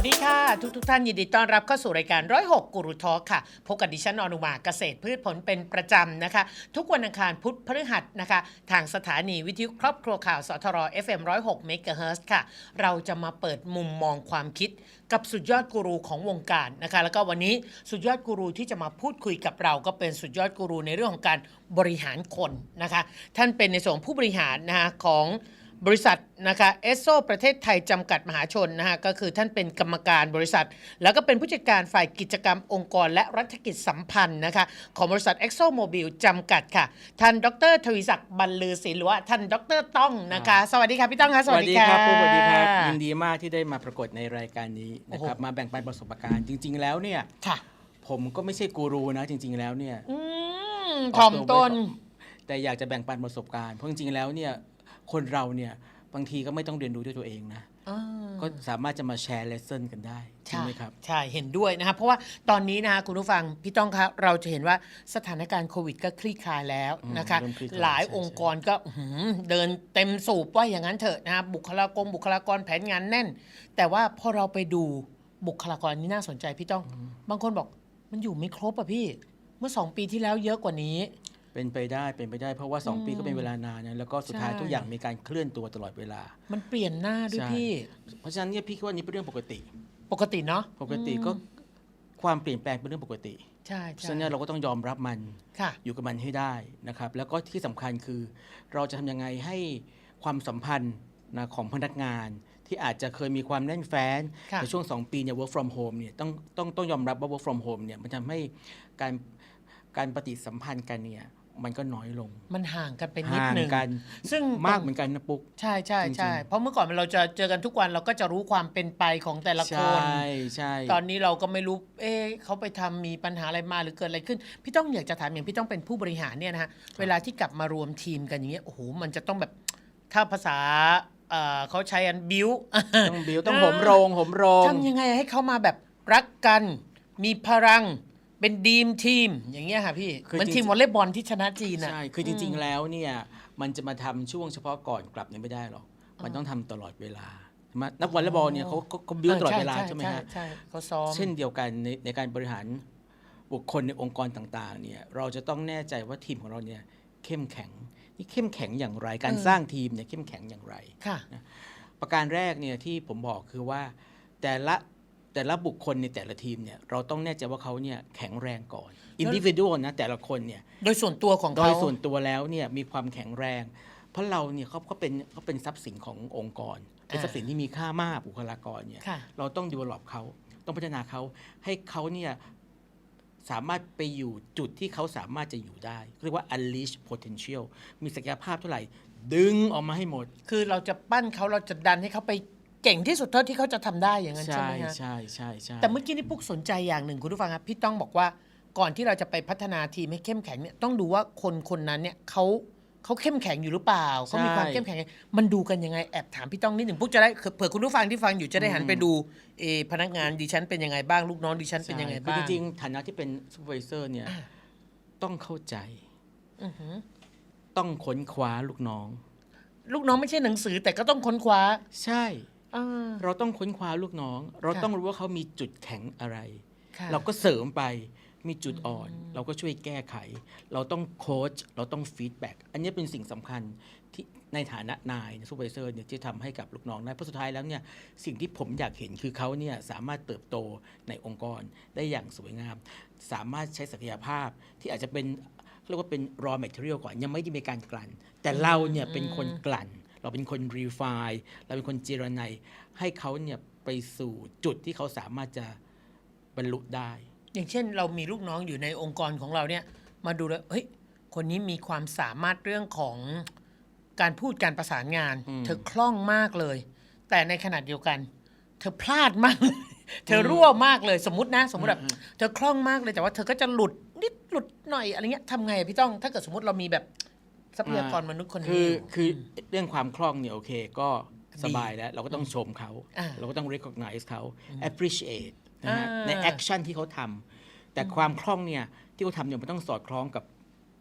วัสดีค่ะ ทุกทุกท่านยินดีต้อนรับเข้าสู่รายการร้อยหกกุรุทอค่ะ พบกับดิฉันอนุมาเกษตรพืชผลเป็นประจำนะคะ ทุกวันอังคารพุธพฤหัสนะคะ ทางสถานีวิทยุครอบครัวข่าวสทร FM 106เมกะเฮิรตซ์ค่ะ เราจะมาเปิดมุมมองความคิดกับสุดยอดกูรูของวงการนะคะ แล้วก็วันนี้สุดยอดกูรูที่จะมาพูดคุยกับเราก็เป็นสุดยอดกูรูในเรื่องของการบริหารคนนะคะ ท่านเป็นในส่วนผู้บริหารนะคะของ บริษัทนะคะเอสโซประเทศไทยจำกัดมหาชนนะคะก็คือท่านเป็นกรรมการบริษัท แล้วก็เป็นผู้จัดการฝ่ายกิจกรรมองค์กร และรัฐกิจสัมพันธ์นะคะของบริษัทเอ็กโซโมบิลจำกัดค่ะ ท่านดรทวีศักดิ์บรรลือศรีหรือว่าท่านดรต้องนะคะ สวัสดีค่ะพี่ต้องค่ะสวัสดีค่ะครับสวัสดีครับยินดีมากที่ได้มาปรากฏในรายการนี้นะครับโอ้โหมาแบ่งปันประสบการณ์จริง ๆ แล้วเนี่ยค่ะผมก็ไม่ใช่กูรูนะจริง ๆ แล้วเนี่ยอืมถ่อมตนแต่อยากจะแบ่งปันประสบการณ์เพราะจริงๆแล้วเนี่ย คนเราเนี่ยบางทีก็ไม่ต้องเรียนรู้ด้วยตัวเองนะอ่าก็สามารถจะมาแชร์เลสเซ่นกันได้ใช่ไหมครับ ใช่เห็นด้วยนะครับ เพราะว่าตอนนี้นะคะคุณผู้ฟังพี่ต้องครับเราจะเห็นว่าสถานการณ์โควิดก็คลี่คลายแล้วนะคะเริ่มคลี่คลายหลายใช่องค์กรก็อื้อหือเดินเต็มสูบว่าอย่างนั้นเถอะนะครับบุคลากรบุคลากรแผนงานแน่น แต่ว่าพอเราไปดูบุคลากรนี่น่าสนใจพี่ต้อง บางคนบอกมันอยู่ไม่ครบอะพี่เมื่อสองปีที่แล้วเยอะกว่านี้ เป็นไปได้เป็นไปได้เพราะว่า 2 ปีก็เป็นเวลานานนะแล้วก็สุดท้ายใช่ ทุกอย่างมีการเคลื่อนตัวตลอดเวลามันเปลี่ยนหน้าด้วยใช่พี่ เพราะฉะนั้นเนี่ยพี่คิดว่านี่เป็นเรื่องปกติ ปกติเนาะปกติก็ความเปลี่ยนแปลงเป็นเรื่องปกติใช่เพราะใช่ฉะนั้นเราก็ต้องยอมรับมัน ค่ะ อยู่กับมันให้ได้นะครับ แล้วก็ที่สำคัญคือ เราจะทำยังไงให้ความสัมพันธ์นะของพนักงานที่อาจจะเคยมีความแน่นแฟ้นค่ะในช่วง 2 ปีเนี่ย work from home เนี่ยต้องต้องต้องยอมรับว่า work from home เนี่ยมันทำให้การการปฏิสัมพันธ์กันเนี่ย มันก็น้อยลงมันห่างกันไปนิดห่างนึง กันซึ่งมากเหมือนกันนะปุ๊ก ใช่ใช่จริงๆใช่เพราะเมื่อก่อนเราจะเจอกันทุกวันเราก็จะรู้ความเป็นไปของแต่ละใชคน่ใช่ ตอนนี้เราก็ไม่รู้ เอ๊ะเขาไปทำมีปัญหาอะไรมาหรือเกิดอะไรขึ้น พี่ต้องอยากจะถามอย่างพี่ต้องเป็นผู้บริหารเนี่ยนะฮะ เวลาที่กลับมารวมทีมกันอย่างเงี้ย โอ้โห มันจะต้องแบบ ถ้าภาษาเอ่อเขาใช้อันบิว ต้องบิวต้องโหมโรงโหมโรง ทำยังไงให้เขามาแบบรักกัน มีพลัง เป็นดีมทีมอย่างเงี้ยค่ะพี่เหมือนทีมวอลเลย์บอลที่ชนะจีนอะ ใช่ คือจริง ๆ แล้วเนี่ยมันจะมาทำช่วงเฉพาะก่อนกลับเนี่ยไม่ได้หรอก มันต้องทำตลอดเวลาใช่ไหมนักวอลเลย์บอลเนี่ยเขาเขาเขาบิวตลอดเวลาใช่ไหมฮะ ใช่เขาซ้อม เช่นเดียวกันในในการบริหารบุคคลในองค์กรต่างๆเนี่ยเราจะต้องแน่ใจว่าทีมของเราเนี่ยเข้มแข็งนี่เข้มแข็งอย่างไรการเออ สร้างทีมเนี่ยเข้มแข็งอย่างไร ค่ะ ประการแรกเนี่ยที่ผมบอกคือว่าแต่ละ แต่ละบุคคลในแต่ละทีมเนี่ยเราต้องแน่ใจว่าเขาเนี่ยแข็งแรงก่อนอินดิวิ u a l นะแต่ละคนเนี่ยโดยส่วนตัวของโดเขายส่วนตัวแล้วเนี่ยมีความแข็งแรง เพราะเราเนี่ยเขาเขาเป็นเขาเป็นทรัพย์สินขององค์กรเป็นทรัพย์สินที่มีค่ามากบุคลากรเนี่ยค่ะเราต้อง develop เขาต้องพัฒนาเขาให้เขาเนี่ยสามารถไปอยู่จุดที่เขาสามารถจะอยู่ได้ เรียกว่า unleash potential มีศักยภาพเท่าไหร่ ดึงออกมาให้หมด คือเราจะปั้นเขาเราจะดันให้เขาไป เก่งที่สุดเท่าที่เขาจะทำได้อย่างนั้นใช่ใช่ไหมฮะ ใช่ใช่ใช่ แต่เมื่อกี้นี่ปุ๊กสนใจอย่างหนึ่งคุณผู้ฟังครับพี่ต้องบอกว่าก่อนที่เราจะไปพัฒนาทีมให้เข้มแข็งเนี่ยต้องดูว่าคนคนนั้นเนี่ยเขาเขาเข้มแข็งอยู่หรือเปล่าเขามีความเข้มแข็งยังไงมันดูกันยังไงแอบถามพี่ต้องนิดหนึ่งปุ๊กจะได้เผื่อคุณผู้ฟังที่ฟังอยู่จะได้หันไปดูเออพนักงานดิฉันเป็นยังไงบ้างลูกน้องดิฉันเป็นยังไงใช่คือบ้างจริงๆฐานะที่เป็น supervisor เนี่ยต้องเข้าใจอือหือ ต้องค้นคว้าลูกน้อง ลูกน้องไม่ใช่หนังสือแต่ก็ต้องค้นคว้า ใช่อ่า เราต้องค้นคว้าลูกน้อง เราค่ะต้องรู้ว่าเขามีจุดแข็งอะไรค่ะเราก็เสริมไปมีจุดอ่อน เราก็ช่วยแก้ไข เราต้องโค้ชเราต้องฟีดแบ็กอันนี้เป็นสิ่งสำคัญที่ในฐานะนายซูเปอร์เซอร์เนี่ยที่ทำให้กับลูกน้องได้เพราะสุดท้ายแล้วเนี่ยสิ่งที่ผมอยากเห็นคือเขาเนี่ยสามารถเติบโตในองค์กรได้อย่างสวยงาม สามารถใช้ศักยภาพที่อาจจะเป็นเรียกว่าเป็น raw material ก่อนยังไม่ได้มีการกลั่น แต่เราเนี่ยเป็นคนกลั่น เราเป็นคน refine เราเป็นคนเจรไนให้เขาเนี่ยไปสู่จุดที่เขาสามารถจะบรรลุได้ อย่างเช่น เรามีลูกน้องอยู่ในองค์กรของเราเนี่ย มาดูแล้วเฮ้ยคนนี้มีความสามารถเรื่องของการพูดการประสานงานอืมเธอคล่องมากเลย แต่ในขณะเดียวกัน เธอพลาดมากเลยเธอรั่วมากเลยสมมตินะ สมมติแบบเธอคล่องมากเลยแต่ว่าเธอก็จะหลุดนิดหลุดหน่อยอะไรเงี้ยทำไงอะพี่ต้อง ถ้าเกิดสมมติเรามีแบบ ทรัพยากรมนุษย์คนคืนี้ออยู่คือเรื่องความคล่องเนี่ยโอเคก็สบายแล้วเราก็ต้องชมเขาอ่าเราก็ต้อง recognize เขา appreciate นะฮะอ่าใน action ที่เขาทำแต่ความคล่องเนี่ยที่เขาทำเนี่ยมันต้องสอดคล้องกับ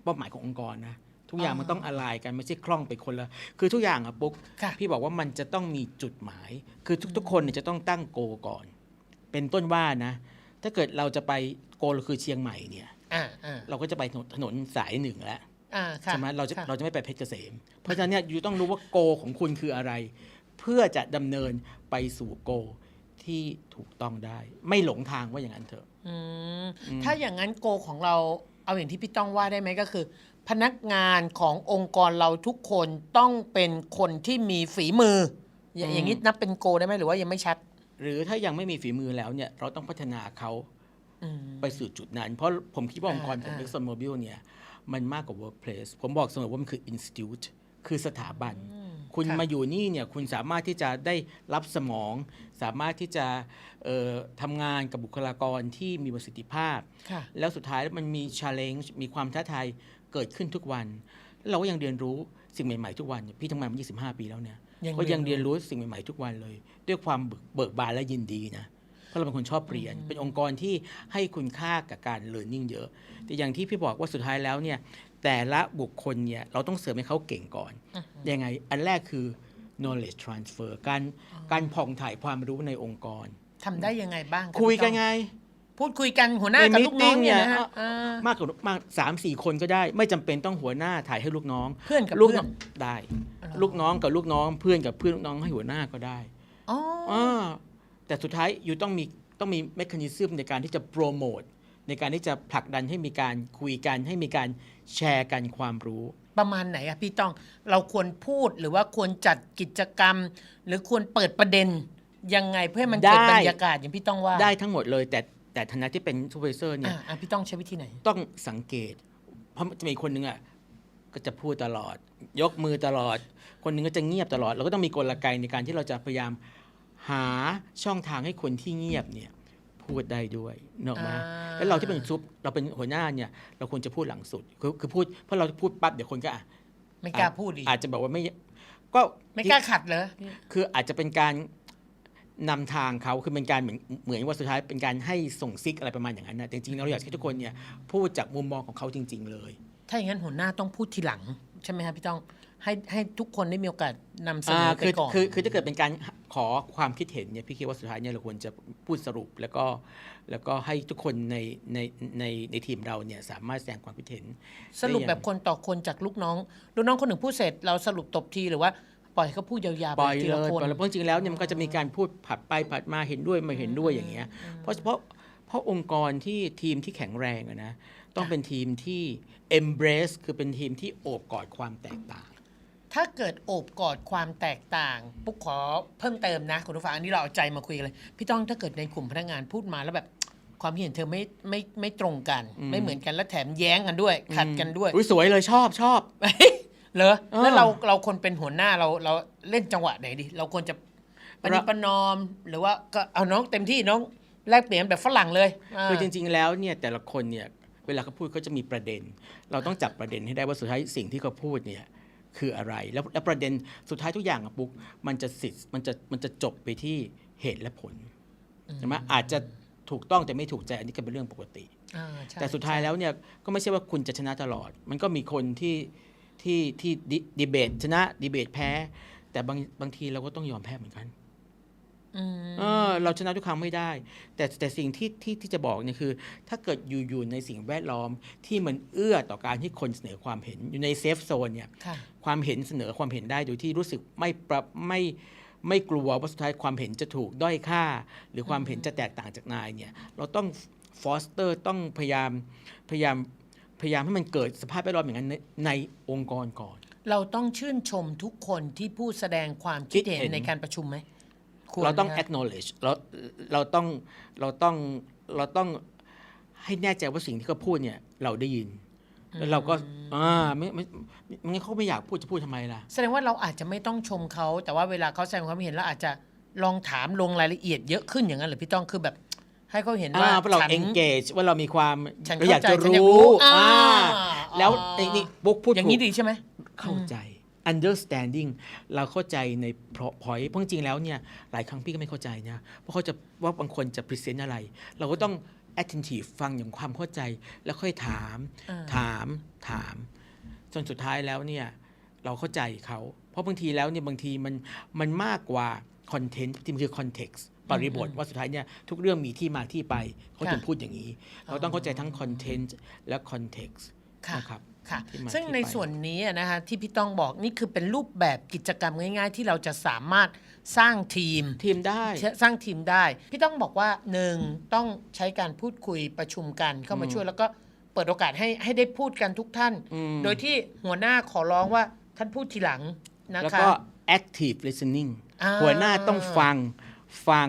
เป้าหมายขององค์กรนะทุกอย่างมันต้องอะไรกันไม่ใช่คล่องไปคนละ คือทุกอย่างอะปุ๊กค่ะพี่บอกว่ามันจะต้องมีจุดหมาย คือทุกๆ คนเนี่ยจะต้องตั้งโกก่อน เป็นต้นว่านะ ถ้าเกิดเราจะไปโกเราคือเชียงใหม่เนี่ยอ่าอ่าเราก็จะไปถนนถนนสายหนึ่งแล้วอ่าค่ะ ใช่ไหมเราจะค่เราจะไม่ไปเพชรเกษม เพราะฉะนั้นเนี่ยยูต้องรู้ว่าโกของคุณคืออะไร เพื่อจะดำเนินไปสู่โกที่ถูกต้องได้ ไม่หลงทางว่าอย่างนั้นเถอะอืมถ้าอย่างนั้นโกของเราเอาอย่างที่พี่ต้องว่าได้ไหมก็คือ พนักงานขององค์กรเราทุกคนต้องเป็นคนที่มีฝีมือ อย่างอืมอย่างนี้นับเป็นโกได้ไหมหรือว่ายังไม่ชัด หรือถ้ายังไม่มีฝีมือแล้วเนี่ยเราต้องพัฒนาเขาอืมไปสู่จุดนั้น เพราะผมคิดว่าองค์กรอ่าของอ่า Exxon Mobil เนี่ย มันมากกว่า workplace ผมบอกเสมอว่ามันคือ institute คือสถาบัน คุณค่ะมาอยู่นี่เนี่ยคุณสามารถที่จะได้รับสมอง สามารถที่จะเอ่อทำงานกับบุคลากรที่มีประสิทธิภาพค่ะแล้วสุดท้ายมันมี challenge มีความท้าทายเกิดขึ้นทุกวัน เราก็ยังเรียนรู้สิ่งใหม่ ๆ ทุกวัน พี่ทำงานมา 25 ปีแล้วเนี่ยยังก็ยังเรีเรียยนนรู้รู้สิ่งใหม่ ๆ ทุกวันเลย ด้วยความเบิกเบิกบานและยินดีนะ เพราะเราเป็นคนชอบเรียน เป็นองค์กรที่ให้คุณค่ากับการ learning เยอะ แต่อย่างที่พี่บอกว่าสุดท้ายแล้วเนี่ยแต่ละบุคคลเนี่ยเราต้องเสริมให้เขาเก่งก่อนยังไงอันแรกคือ knowledge transfer การการผ่องถ่ายความรู้ในองค์กรทำได้ยังไงบ้างะคุยกันพี่ไงต้องพูดคุยกันหัวหน้าในกับลูกน้อง meeting เนี่ยเนี่ยนะฮะเอ่ออ่ามากกว่ามากสามสี่คนก็ได้ ไม่จำเป็นต้องหัวหน้าถ่ายให้ลูกน้อง เพื่อนกับลูกเพื่น้ออนงได้อ๋อลูกน้องกับลูกน้อง เพื่อนกับเพื่อนลูกน้องให้หัวหน้าก็ได้อ๋ออ่า แต่สุดท้ายอยู่ต้องมีต้องมีเมคานิซึมในการที่จะโปรโมทในการที่จะผลักดันให้มีการคุยกันให้มีการแชร์กันความรู้ ประมาณไหนอะพี่ต้องเราควรพูดหรือว่าควรจัดกิจกรรม หรือควรเปิดประเด็นยังไงเพื่อให้มันเกิดได้ บรรยากาศอย่างพี่ต้องว่าได้ทั้งหมดเลย แต่แต่ฐานะที่เป็นซูเปอร์เซอร์เนี่ย อ่าอะพี่ต้องใช้วิธีไหน ต้องสังเกต เพราะจะมีคนหนึ่งอะก็จะพูดตลอด ยกมือตลอด คนหนึ่งก็จะเงียบตลอด เราก็ต้องมีกลไกในการที่เราจะพยายาม หาช่องทางให้คนที่เงียบเนี่ยพูดได้ด้วยเนกอะมาอ่าแล้วเราที่เป็นซุปเราเป็นหัวหน้าเนี่ย เราควรจะพูดหลังสุดคือคือพูดเพราะเราพูดปั๊บเดี๋ยวคนก็อะไม่กล้าพูดดีอาจจะบอกว่าไม่ก็ไม่กล้าขัดเหรอคืออาจจะเป็นการนำทางเขาคือเป็นการเหมือนเหมือนว่าสุดท้ายเป็นการให้ส่งซิกอะไรประมาณอย่างนั้นนะแต่จริงๆเราอยากให้ทุกคนเนี่ยพูดจากมุมมองของเขาจริง ๆ เลย ถ้าอย่างนั้นหัวหน้าต้องพูดทีหลัง ใช่ไหมครับพี่ต้องให้ให้ทุกคนได้มีโอกาสนำเสนอไปคือก่อนคือคือถ้าเกิดเป็นการ ขอความคิดเห็นเนี่ยพี่คิดว่าสุดท้ายเนี่ยเราควรจะพูดสรุป แล้วก็แล้วก็ให้ทุกคนในในในในทีมเราเนี่ยสามารถแสดงความคิดเห็นสรุปแบบคนต่อคนจากลูกน้องลูกน้องคนหนึ่งพูดเสร็จเราสรุปตบทีหรือว่าปล่อยเขาพูดยาวๆปล่อยไปทีเลละยคนปล่อยแล้วเพราะจริงๆแล้วเนี่ยมันก็จะมีการพูดผัดไปผัดมาเห็นด้วยไม่เห็นด้วยอย่างเงี้ยเพราะเพราะเพราะองค์กรที่ทีมที่แข็งแรงอะนะต้องเป็นทีมที่ embrace คือเป็นทีมที่โอบกอดความแตกต่าง ถ้าเกิดโอบกอดความแตกต่าง ปุ๊กขอเพิ่มเติมนะคุณผู้ฟังอันนี้เราเอาใจมาคุยกันเลย พี่ต้องถ้าเกิดในกลุ่มพนักงานพูดมาแล้วแบบความเห็นเธอไม่ไม่ไม่ตรงกัน ไม่เหมือนกันและแถมแย้งกันด้วย ขัดกันด้วยอุ้ยสวยเลยชอบชอบเหรอเออแล้วเราเราคนเป็นหัวหน้าเราเราเล่นจังหวะไหนดี เราควรจะปฏิเราประนอมหรือว่าก็เอาน้องเต็มที่น้องแลกเปลี่ยนแบบฝรั่งเลยาคือจริง ๆ แล้วเนี่ยแต่ละคนเนี่ยเวลาเขาพูดเขาจะมีประเด็น เราต้องจับประเด็นให้ได้ว่าสุดท้ายสิ่งที่เขาพูดเนี่ย คืออะไร แล้วแล้วประเด็นสุดท้ายทุกอย่างอะปุ๊กมันจะสิทธิ์มันจะมันจะจบไปที่เหตุและผลใช่ไหมอาจจะถูกต้องแต่ไม่ถูกใจอันนี้ก็เป็นเรื่องปกติอ่าใช่แต่สุดท้ายแล้วเนี่ยก็ไม่ใช่ว่าคุณจะชนะตลอด มันก็มีคนที่ที่ที่ดิดีเบตชนะดีเบตแพ้ แต่บางบางทีเราก็ต้องยอมแพ้เหมือนกันอืม เออเราชนะทุกครั้งไม่ได้ แต่แต่สิ่งที่ที่ที่จะบอกเนี่ยคือ ถ้าเกิดอยู่อยู่ในสิ่งแวดล้อมที่มันเอื้อต่อการที่คนเสนอความเห็นอยู่ในเซฟโซนเนี่ยค่ะความเห็นเสนอความเห็นได้โดยที่รู้สึกไม่ปรับไม่ไม่กลัวว่าสุดท้ายความเห็นจะถูกด้อยค่า หรือความเห็นจะแตกต่างจากนายเนี่ยเราต้องฟอสเตอร์ต้องพยายามพยายามพยายามให้มันเกิดสภาพแวดล้อมอย่างนั้นในในองค์กรก่อน เราต้องชื่นชมทุกคนที่พูดแสดงความคิดเห็นคิดเห็นในการประชุมไหม ควเราต้องไหมคะ acknowledge เราเราต้องเราต้องเราต้องให้แน่ใจว่าสิ่งที่เขาพูดเนี่ยเราได้ยิน แล้วเราก็อ่าไม่ไม่ไม่งั้นเขาไม่อยากพูดจะพูดทำไมล่ะ แสดงว่าเราอาจจะไม่ต้องชมเขา แต่ว่าเวลาเขาแสดงความเห็นเราอาจจะลองถามลงรายละเอียดเยอะขึ้นอย่างนั้นหรือพี่ต้องคือแบบ ให้เขาเห็นว่าอ่าเพราะเรา ฉัน engage ว่าเรามีความฉันเราอยากจะเข้าใจฉันอยากรู้รู้อ่าอ่าแล้วอ๋อไอ้นี่บุ๊กพูดอย่างถูนี้กดีใช่ไหม เข้าใจ understanding เราเข้าใจใน point เพราะจริงๆแล้วเนี่ยหลายครั้งพี่ก็ไม่เข้าใจนะเพราะเขาจะว่าบางคนจะ present อะไร เราก็ต้อง attentive ฟังอย่างความเข้าใจแล้วค่อยถามอ่าถามถามสจนสุดท้ายแล้วเนี่ยเราเข้าใจเขา เพราะบางทีแล้วเนี่ยบางทีมันมันมากกว่าคอนเทนต์ที่มันคือคอนเท็กซ์บริบทอืมว่าสุดท้ายเนี่ยทุกเรื่องมีที่มาที่ไปเขาค่ะถึงพูดอย่างนี้ เราต้องเข้าใจทั้งคอนเทนต์และคอนเท็กซ์ค่ะนะครับ ค่ะที่มาซึ่งที่ในไปส่วนนี้อะนะคะที่พี่ต้องบอกนี่คือเป็นรูปแบบกิจกรรมง่าย ๆ ที่เราจะสามารถสร้างทีมทีมได้สร้างทีมได้ พี่ต้องบอกว่าหนึ่งต้องใช้การพูดคุยประชุมกันเข้ามาอืมช่วยแล้วก็เปิดโอกาสให้ให้ได้พูดกันทุกท่านอืมโดยที่หัวหน้าขอร้องว่าท่านพูดทีหลังนะแล้วคะก็ active listening อ่าหัวหน้าต้องฟังฟัง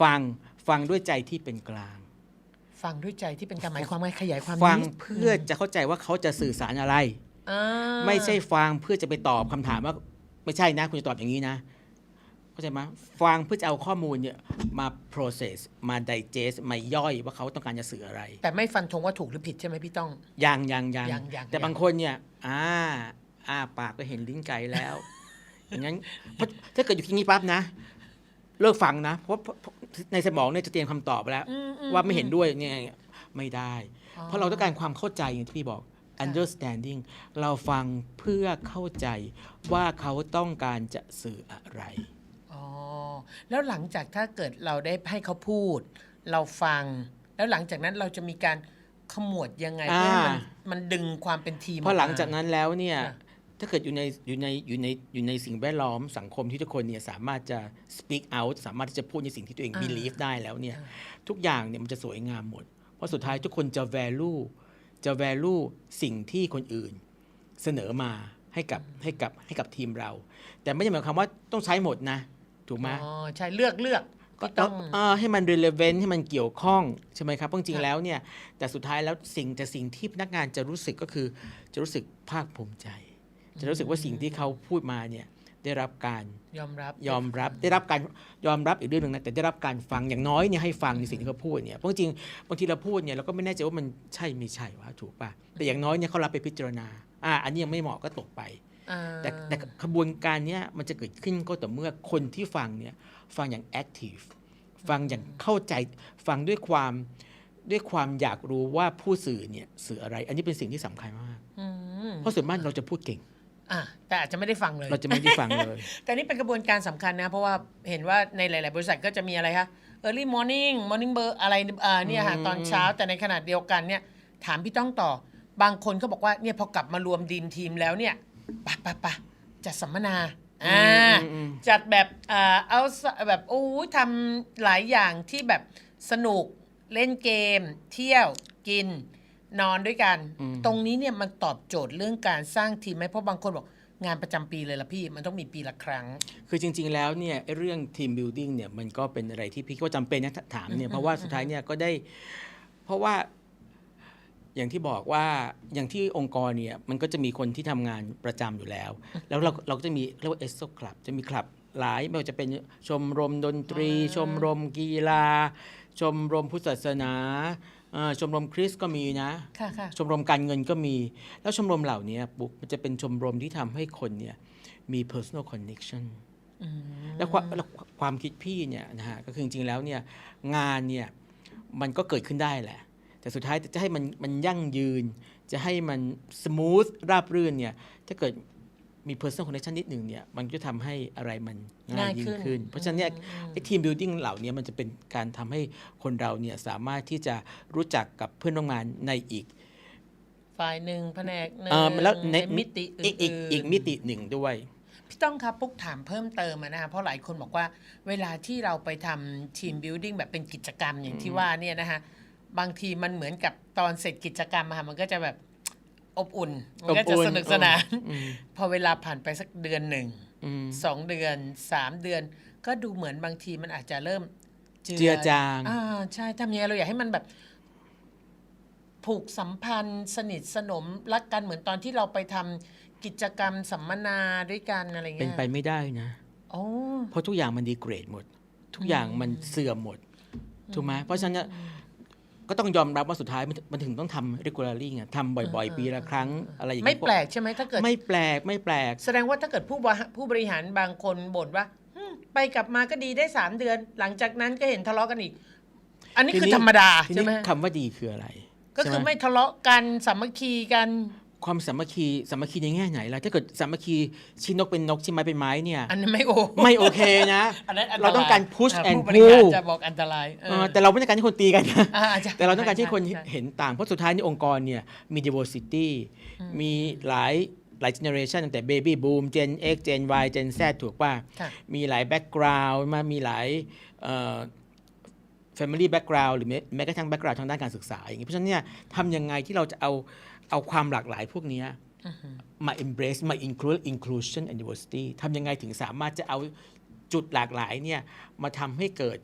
ฟังฟังด้วยใจที่เป็นกลาง ฟังด้วยใจที่เป็นการหมายความไงขยายความฟังนิดเพื่อจะเข้าใจว่าเขาจะสื่อสารอะไรอ่าไม่ใช่ฟังเพื่อจะไปตอบคำถามว่า ไม่ใช่นะ คุณจะตอบอย่างนี้นะเข้าใจไหมฟังเพื่อจะเอาข้อมูลเนี่ยมา process มา digest มาย่อยว่าเขาต้องการจะสื่ออะไร แต่ไม่ฟันธงว่าถูกหรือผิดใช่ไหมพี่ต้องยังยังยังยังยังแต่ยังบางคนเนี่ยอ่าอ้าปากก็เห็นลิ้นไก่แล้ว อย่างนั้นเพราะถ้าเกิดอยู่ที่นี้ปั๊บนะ เลิกฟังนะเพราะ เพราะเพราะในสมองเนี่ยจะเตรียมคำตอบไปแล้ว อือืว่าไม่เห็นด้วยเนี่ยไม่ได้อ๋อเพราะเราต้องการความเข้าใจอย่างที่พี่บอก understanding เราฟังเพื่อเข้าใจว่าเขาต้องการจะสื่ออะไร อ๋อแล้วหลังจากถ้าเกิดเราได้ให้เขาพูด เราฟัง แล้วหลังจากนั้นเราจะมีการขมวดยังไงอ่าเพื่อให้มันมันดึงความเป็นทีมเพราะหลังอมจากนั้นแล้วเนี่ย ค่ะ ถ้าเกิดอยู่ในอยู่ในอยู่ในอยู่ในสิ่งแวดล้อมสังคมที่ทุกคนเนี่ยสามารถจะ speak out สามารถที่จะพูดในสิ่งที่ตัวเองอ่า believe ได้แล้วเนี่ยอ่าทุกอย่างเนี่ยมันจะสวยงามหมด เพราะสุดท้ายทุกคนจะ value จะ value สิ่งที่คนอื่นเสนอมาให้กับให้กับให้กับทีมเรา แต่ไม่ได้หมายความว่าต้องใช้หมดนะ ถูกไหมอ๋อใช่เลือกเลือกก็พี่ต้ต้อองงเอ่อให้มัน relevant ให้มันเกี่ยวข้องใช่ไหมครับเพราะจริงค่ะๆแล้วเนี่ยแต่สุดท้ายแล้วสิ่งแต่สิ่งที่พนักงานจะรู้สึกก็คือจะรู้สึกภาคภูมิใจ จะรู้สึกว่าสิ่งที่เขาพูดมาเนี่ยได้รับการยอมรับยอมรับได้รับการยอมรับอีกเรื่องหนึ่งนะแต่ได้รับการฟังอย่างน้อยเนี่ยให้ฟังในสิ่งที่เขาพูดเนี่ยเพราะจริงๆบางทีเราพูดเนี่ยเราก็ไม่แน่ใจว่ามันใช่ไม่ใช่ว่าถูกป่ะแต่อย่างน้อยเนี่ยเขารับไปพิจารณาอ่าอันนี้ยังไม่เหมาะก็ตกไปอ่าแต่แต่ขบวนการเนี้ยมันจะเกิดขึ้นก็ต่อเมื่อคนที่ฟังเนี่ยฟังอย่างแอคทีฟฟังอย่างเข้าใจฟังด้วยความด้วยความอยากรู้ว่าผู้สื่อเนี่ยสื่ออะไร อันนี้เป็นสิ่งที่สำคัญมากอืมเพราะส่วนมากเราจะพูดเก่ง อะแต่อาจจะไม่ได้ฟังเลย เราจะไม่ได้ฟังเลย แต่นี่เป็นกระบวนการสำคัญนะ เพราะว่าเห็นว่าในหลาย ๆ บริษัทก็จะมีอะไรคะ early morning morning ber อะไรเอ่อเนี่ยค่ะอืม ตอนเช้าแต่ในขณะเดียวกันเนี่ย ถามพี่ต้องต่อ บางคนเขาบอกว่าเนี่ยพอกลับมารวมดีมทีมแล้วเนี่ยปะปะปะจัดสัมมนาอ่าอืมอืม จัดแบบอ่าเอาสแบบโอ้ยทำหลายอย่างที่แบบสนุกเล่นเกม เที่ยวกิน นอนด้วยกัน อืม ตรงนี้เนี่ยมันตอบโจทย์เรื่องการสร้างทีมไหมเพราะบางคนบอกงานประจำปีเลยละพี่ มันต้องมีปีละครั้ง คือจริง ๆ แล้วเนี่ยไอ้เรื่องทีม building เนี่ยมันก็เป็นอะไรที่พี่คิดว่าจำเป็นนะถ้าถามเนี่ยเพราะว่าสุดท้ายเนี่ยก็ได้ เพราะว่าอย่างที่บอกว่าอย่างที่องค์กรเนี่ยมันก็จะมีคนที่ทำงานประจำอยู่แล้ว แล้วเราเราก็จะมีเรียกว่าเอสโซคลับจะมีคลับหลายไม่ว่าจะเป็นชมรมดนตรี อ่า ชมรมกีฬา ชมรมพุทธศาสนาเอ่อ ชมรมคริสต์ก็มีนะค่ะค่ะชมรมการเงินก็มี แล้วชมรมเหล่านี้ปุ๊บมันจะเป็นชมรมที่ทำให้คนเนี่ยมี personal connection อืมแล้วความแล้วความคิดพี่เนี่ยนะฮะก็คือจริงๆแล้วเนี่ยงานเนี่ยมันก็เกิดขึ้นได้แหละ แต่สุดท้ายจะให้มันมันยั่งยืน จะให้มันส o ู t ราบรื่นเนี่ยถ้าเกิด มี personal connection นิดหนึ่งเนี่ยมันก็ทำให้อะไรมันง่ายยิ่งขึ้นเพราะฉะนั้นเนี่ยไอ้ทีม building เหล่านี้มันจะเป็นการทำให้คนเราเนี่ยสามารถที่จะรู้จักกับเพื่อนร่วมงานในอีกฝ่ายหนึ่งแผนกหนึ่งเอ่อแล้วในในมิติอื่อีกอีกอีกนๆมิติหนึ่งด้วย พี่ต้องครับปุ๊กถามเพิ่มเติมอะนะคะเพราะหลายคนบอกว่าเวลาที่เราไปทำทีมบิ l ดิ้งแบบเป็นกิจกรรมอย่างที่ว่าเนี่ยนะคะบางทีมันเหมือนกับตอนเสร็จกิจกรรมอะค่ะมันก็จะแบบ อบอุ่นมันก็จะอบอุ่นสนุกสนานอืมพอเวลาผ่านไปสักเดือนหนึ่งอืมสองเดือนสามเดือน ก็ดูเหมือนบางทีมันอาจจะเริ่มเจือจางอ่าใช่ทำยังไงเราอยากให้มันแบบผูกสัมพันธ์สนิทสนมรักกันเหมือนตอนที่เราไปทำกิจกรรมสัมมนาด้วยกันอะไรเป็เงี้นยไปไม่ได้นะโอ้เพราะทุกอย่างมันดีเกรดหมด ทุกอย่างมันเสื่อมหมดถูกไหมเพราะฉะนั้นเนี่ย ก็ต้องยอมรับว่าสุดท้ายมันมันถึงต้องทำ regularly ไงทำบ่อยๆ ปีละครั้งอะไรอย่างไม่เงี้ยแปลกใช่ไหมถ้าเกิด ไม่แปลกไม่แปลก แสดงว่าถ้าเกิดผู้บริหารผู้บริหารบางคนบ่นว่าอืมไปกลับมาก็ดีได้สามเดือน หลังจากนั้นก็เห็นทะเลาะกันอีก อันนี้ทีคือนี้ ธรรมดาทีใช่นี้ไหมคำว่าดีคืออะไรก็คือใช่หไม่ทะเลาะกันสามัคคีกัน ความสามัคคีสามัคคีในแง่ไหนล่ะถ้าเกิดสามัคคีชิ้นนกเป็นนกชิ้นไม้เป็นไม้เนี่ยอันนั้นไม่โอไม่โอเคนะ อันนั้นนตยเราต้องการ push อ่า and ผู้บริหาร pull จะบอกอันตรายเอเอออแต่เราไม่ต้องการให้คนตีกันนะอ่าใช่แต่เราต้องการให้คนใช่ใช่เห็นต่าง เพราะสุดท้ายในองค์กรเนี่ยมี diversity มีหลายหลาย generation ตั้งแต่ baby boom gen x gen y gen z ถูกป่ะ ค่ะ มีหลาย background มามีหลายเอ่อ family background หรือแม้แม้กระทั่ง background ทางด้านการศึกษาอย่างนี้เพราะฉะนั้นเนี่ยทำยังไงที่เราจะเอา เอาความหลากหลายพวกเนี้ยมา embrace มา include inclusion and diversity ทำยังไงถึงสามารถจะเอาจุดหลากหลายเนี่ยมาทำให้เกิด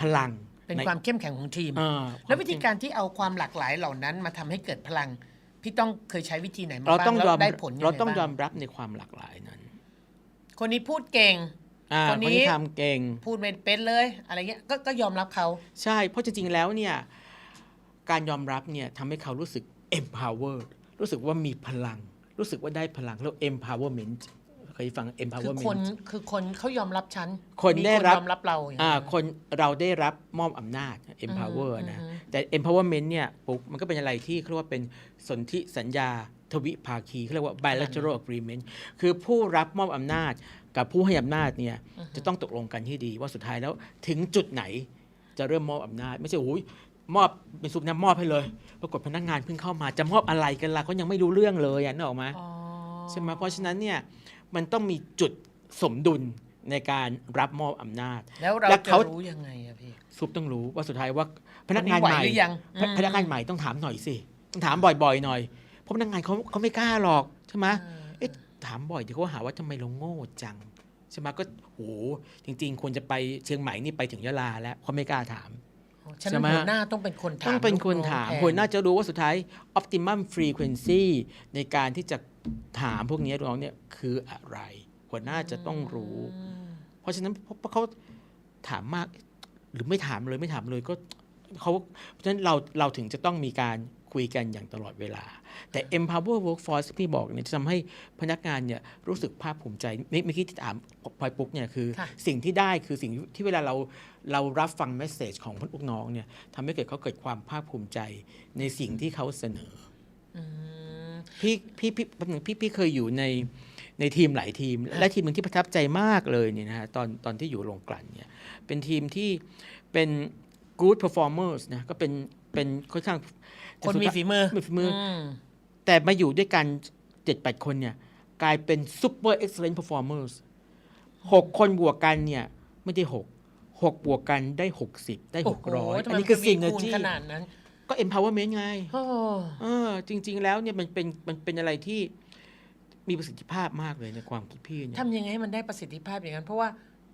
พลัง เป็นในความเข้มแข็งของทีมอ่าแล้ววิธีการที่เอาความหลากหลายเหล่านั้นมาทำให้เกิดพลัง พี่ต้องเคยใช้วิธีไหนมาเราบ้างต้องแล้วยอมได้ผลยังไงเราต้องยอบ้างมรับในความหลากหลายนั้น คนนี้พูดเก่งอ่าคคนนนี้ที่ทำเก่ง พูดไม่เป็นเลยอะไรเงี้ยก็ก็ยอมรับเขา ใช่ เพราะจริงๆแล้วเนี่ยการยอมรับเนี่ยทำให้เขารู้สึก empowered รู้สึกว่ามีพลัง รู้สึกว่าได้พลังแล้ว empowerment เคยฟัง คือ empowerment คนคือคนเขายอมรับฉันคนมีได้รับ ยอมรับเราอย่างอ่าเงี้ยคนเราได้รับมอบอำนาจ empower อืมนะอืม แต่ empowerment เนี่ยปุ๊บมันก็เป็นอะไรที่เขาเรียกว่าเป็นสนธิสัญญาทวิภาคีเขาเรียกว่า bilateral agreement คือผู้รับมอบอำนาจกับผู้ให้อำนาจเนี่ยจะต้องตกลงกันที่ดีว่าสุดท้ายแล้วถึงจุดไหนจะเริ่มมอบอำนาจ ไม่ใช่โอ้ย มอบเป็นซุปน้ำมอบให้เลย ปรากฏพนักงานเพิ่งเข้ามาจะมอบอะไรกันล่ะเขายังไม่รู้เรื่องเลยอะนึกออกไหมอ๋อใช่ไหมเพราะฉะนั้นเนี่ยมันต้องมีจุดสมดุลในการรับมอบอำนาจ แล้วเราแล้วจะเขา รู้ยังไงอะพี่ ซุปต้องรู้ว่าสุดท้ายว่าพนักงานคนนี้ใหม่ไหวหรือยังพนักอืม พนักงานใหม่ต้องถามหน่อยสิต้องถามบ่อยๆหน่อยเพราะพนักงานเขาเขาไม่กล้าหรอกใช่ไหม เอ๊ะถามบ่อยเดี๋ยวเขาหาว่าทำไมเราโง่จัง ใช่ไหมก็โหจริง ๆ ควรจะไปเชียงใหม่นี่ไปถึงยะลาแล้วเขาไม่กล้าถามฉะ ใช่นั้นไหมหัวหน้าต้องเป็นคนถามต้องเป็นคนลูกองถามแทหัวหน้าจะรู้ว่าสุดท้าย optimum frequency ในการที่จะถามพวกนี้น้องเนี่ยคืออะไร หัวหน้าจะต้องรู้อืมเพราะฉะนั้นเพราะเขาถามมาก หรือไม่ถามเลยไม่ถามเลยก็เขาเพราะฉะนั้นเราเราถึงจะต้องมีการคุยกันอย่างตลอดเวลา แต่ empower workforce ที่พี่บอกเนี่ยจะทำให้พนักงานเนี่ยรู้สึกภาคภูมิใจเมื่อเมื่อกี้ที่ถามพลอยปุ๊กเนี่ยคือค่ะสิ่งที่ได้คือสิ่งที่เวลาเราเรารับฟังเมสเซจของลูกน้องเนี่ยทำให้เกิดเขาเกิดความภาคภูมิใจในสิ่งที่เขาเสนออืมพี่พี่พี่แป๊บหนึงพี่พี่เคยอยู่ในในทีมหลายทีม และทีมหนึ่งที่ประทับใจมากเลยเนี่ยนะฮะตอนตอนที่อยู่โรงกลั่นเนี่ยเป็นทีมที่เป็น good performers นะก็เป็นเป็นค่อนข้าง คนมีฝีมือมีฝีมืออมแต่มาอยู่ด้วยกันเจ็ดแปดคนเนี่ย กลายเป็น super excellent performers หกคนบวกกันเนี่ย ไม่ได้หกหกบวกกันได้หกสิบได้หกร้อยโโหทำอันไมนี้คือมัสิ่งทวีคูณที่ขนาดนั้น ก็ empowerment ไงโอ้เออ จริง ๆ แล้วเนี่ยมันเป็นมันเป็นอะไรที่มีประสิทธิภาพมากเลยในความคิดพี่เนี่ยทำยังไงให้มันได้ประสิทธิภาพอย่างนั้น เพราะว่า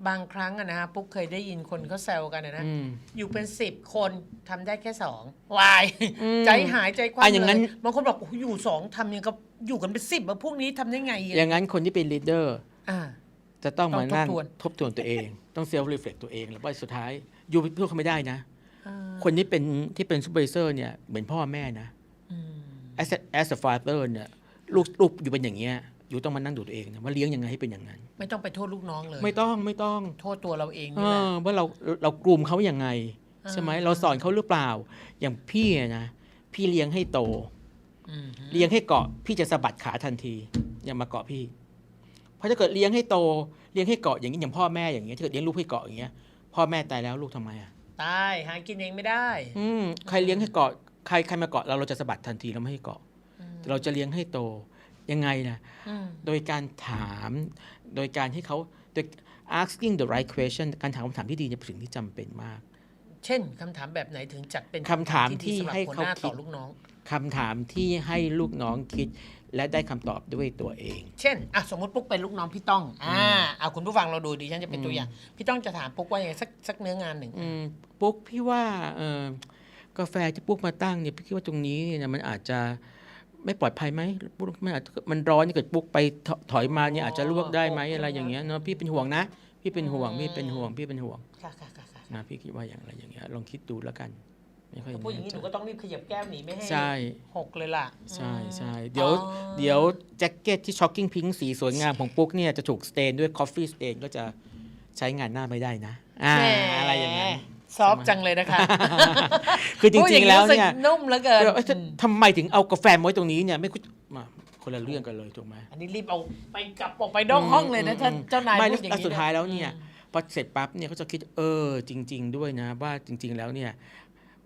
บางครั้งอะนะฮะปุ๊กเคยได้ยินคนเขาแซวกันอะนะ อืม อยู่เป็นสิบคนทำได้แค่สองวาย อืมใจหายใจคอะว่ำอย่างนั้เลน ยบางคนบอกโอ้โหอยู่สองทำยังกับอยู่กันเป็นสิบอะพวกนี้ทำได้ไงอะอย่างนั้นคนที่เป็น leader อ่า จะต้องมาต้องทบนั่งทวน ทบทวนตัวเอง ต้อง self reflect ตัวเอง แล้วว่าสุดท้ายอยู่เพื่อเขาไม่ได้นะ อ่าคนที่เป็นที่เป็น supervisor เนี่ยเหมือนพ่อแม่นะ อืม as a, as a father เนี่ยลูกลูกอยู่เป็นอย่างเงี้ย อยู่ต้องมานั่งดูตัวเองนะว่าเลี้ยงยังไงให้เป็นอย่างนั้น ไม่ต้องไปโทษลูกน้องเลย ไม่ต้องไม่ต้องโทษตัวเราเองเอนี่แหละ อว่าเราเรากลุ่มเขาอย่างไง ใช่ไหมอ่าเราสอนเขาหรือเปล่า อย่างพี่อะนะพี่เลี้ยงให้โตมเลี้ยงให้เกาะพี่จะสะบัดขาทันที อย่ามาเกาะพี่ เพราะถ้าเกิดเลี้ยงให้โตเลี้ยงให้เกาะอย่างนี้อย่างพ่อแม่อย่างเงี้ยถ้าเกิดเลี้ยงลูกให้เกาะอย่างเงี้ยพ่อแม่ตายแล้วลูกทำไมอะตายหากินเองไม่ได้อืมใครเลี้ยงให้เกาะใครใครมาเกาะเราเราจะสะบัดทันทีเราไม่ให้เกาะแต่เราจะเลี้ยงให้โต ยังไงนะอืมโดยการถามโดยการให้เขาโดย asking the right question การถามคำถามที่ดีเนี่ยเป็นสิ่งที่จำเป็นมาก เช่นคำถามแบบไหนถึงจัดเป็นคำถามที่ดีสำรับให้หัวเขาหน้าคิต่ดอลูกน้องคำถามที่ให้ลูกน้องคิดและได้คำตอบด้วยตัวเอง เช่นอะสมมติปุ๊กเป็นลูกน้องพี่ต้องอ่าเอาคุณผู้ฟังเราดูดิฉันจะเป็นตัวอย่าง พี่ต้องจะถามปุ๊กว่ายังไงสักสักเนื้องานหนึ่งอืมปุ๊กพี่ว่าเอ่อกาแฟที่ปุ๊กมาตั้งเนี่ยพี่คิดว่าตรงนี้เนี่ยมันอาจจะ ไม่ปลอดภัยไหมปุ๊กมันอาจจะมันร้อนนี่เกิดปุ๊กไปถถอยมาเนี่ยอาจจะลวกได้ไหมอะไรอย่างเงี้ยเนาะพี่เป็นห่วงนะ พี่เป็นห่วงพี่เป็นห่วงพี่เป็นห่วงค่ะค่ะค่ะค่ะนะพี่คิดว่าอย่างไรอย่างเงี้ยลองคิดดูแล้วกันไม่ค่อยพูดอย่างนี้หนูก็ต้องรีบขยับแก้วหนีไม่ให้ใช่หกเลยล่ะ ใช่ใช่อืมเดี๋ยวอ๋อเดี๋ยวแจ็คเก็ตที่ช็อกกิ้งพิงสีสวยงามของปุ๊กเนี่ยจะถูกสเตนด้วยคอฟฟี่สเตนก็จะใช้งานหน้าไม่ได้นะอ่าแหมอะไรอย่างนั้น ซอฟต์จังเลยนะคะ คือจริงๆแล้วเนี่ยพูดอางรู้สึกนุ่มเหลือเกินเออเอ้ยทำไมถึงเอากาแฟมาไว้ตรงนี้เนี่ยไม่คุมาคนละเรื่องกันเลยถูกไหมอันนี้รีบเอาไปกลับออกไปนอกห้องเลยนะถ้าเจ้านายไม่พูดอย่างแล้วนี้สุดท้ายแล้วเนี่ยอืมพอเสร็จปั๊บเนี่ยเขาจะคิดเออจริง ๆ ด้วยนะ ว่าจริง ๆ แล้วเนี่ย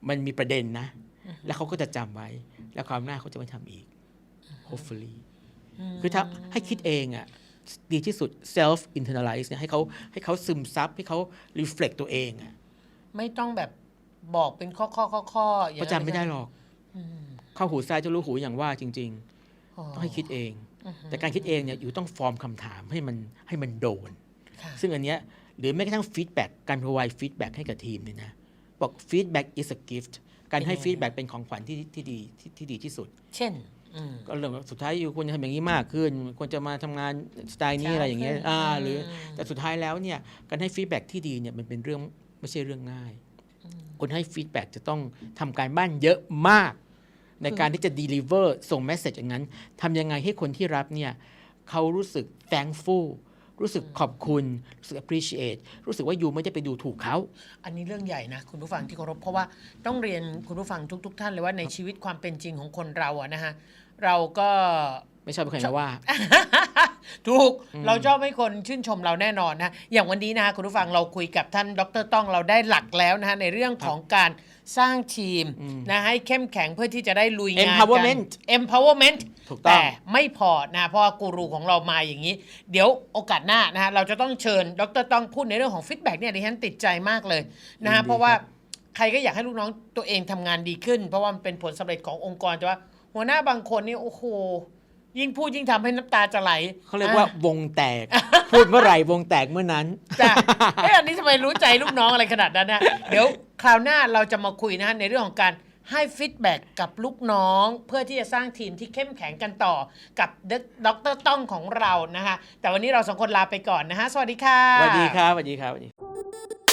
มันมีประเด็นนะ แล้วเขาก็จะจำไว้ แล้วคราวหน้าเขาจะไม่ทำอีก hopefully คือถ้าให้คิดเองอะดีที่สุด self internalize เนี่ยให้เขาให้เขาซึมซับให้เขา reflect ตัวเองอะ ไม่ต้องแบบบอกเป็นข้อข้อข้อข้ออย่างก็นั้นจำไม่ได้หรอกอืมเข้าหูซ้ายจะรู้หูอย่างว่าจริงอ๋อๆต้องให้คิดเอง แต่การคิดเองเนี่ยอยู่ต้องฟอร์มคำถามให้มันให้มันโดนค่ะซึ่งอันเนี้ยหรือแม้กระทั่งฟีดแบ็กการ provide feedback ให้กับทีมเนี่ยนะ บอก feedback is a gift การให้เป็นยังไง feedback เป็นของขวัญที่ที่ดีที่ที่ดีที่สุด เช่นอืมก็เรื่องว่าสุดท้ายอยู่ควรจะทำอย่างนี้มากขึ้นควรจะมาทำงานสไตล์นี้อะไรอย่างเงี้ยช้าขึ้นอ่าหรืออืมแต่สุดท้ายแล้วเนี่ยการให้ฟีดแบ็กที่ดีเนี่ยมันเป็นเรื่อง ไม่ใช่เรื่องง่าย คนให้ฟีดแบ็กจะต้องทำการบ้านเยอะมาก ในการที่จะ deliver ส่ง message อย่างนั้นทำยังไงให้คนที่รับเนี่ยเขารู้สึก thankful รู้สึกขอบคุณ รู้สึก appreciate รู้สึกว่ายูไม่ได้ไปดูถูกเขา อันนี้เรื่องใหญ่นะ คุณผู้ฟังที่เคารพเพราะว่าต้องเรียนคุณผู้ฟังทุก ๆ ท่านเลยว่าในชีวิตความเป็นจริงของคนเราอะนะฮะเราก็ ไม่ชอบเป็นใครมาว่า ถูกเราชอบให้คนชื่นชมเราแน่นอนนะอย่างวันนี้นะคุณผู้ฟังเราคุยกับท่านดรต้องเราได้หลักแล้วนะฮะในเรื่องของการสร้างทีมนะให้เข้มแข็งเพื่อที่จะได้ลุยงานกัน Empowerment empowerment ถูกต้องแต่ไม่พอนะเพราะว่ากูรูของเรามาอย่างนี้ เดี๋ยวโอกาสหน้านะฮะเราจะต้องเชิญดรต้องพูดในเรื่องของฟีดแบ็กเนี่ยดิฉันติดใจมากเลยนะฮะเพราะว่าใครก็อยากให้ลูกน้องตัวเองทำงานดีขึ้น เพราะว่ามันเป็นผลสำเร็จขององค์กรแต่ว่า หัวหน้าบางคนนี่โอ้โห ยิ่งพูดยิ่งทำให้น้ำตาจะไหลเขาเรียกว่าวงแตก พูดเมื่อไหร่วงแตกเมื่อนั้น จ้ะเอ๊ะอันนี้ทำไมรู้ใจลูกน้องอะไรขนาดนั้นนะเดี๋ยวคราวหน้าเราจะมาคุยนะฮะในเรื่องของการให้ฟีดแบ็กกับลูกน้อง เพื่อที่จะสร้างทีมที่เข้มแข็งกันต่อกับดรต้องของเรานะคะแต่วันนี้เราสองคนลาไปก่อนนะฮะสวัสดีค่ะ สวัสดีครับสวัสดีครับสวัสดี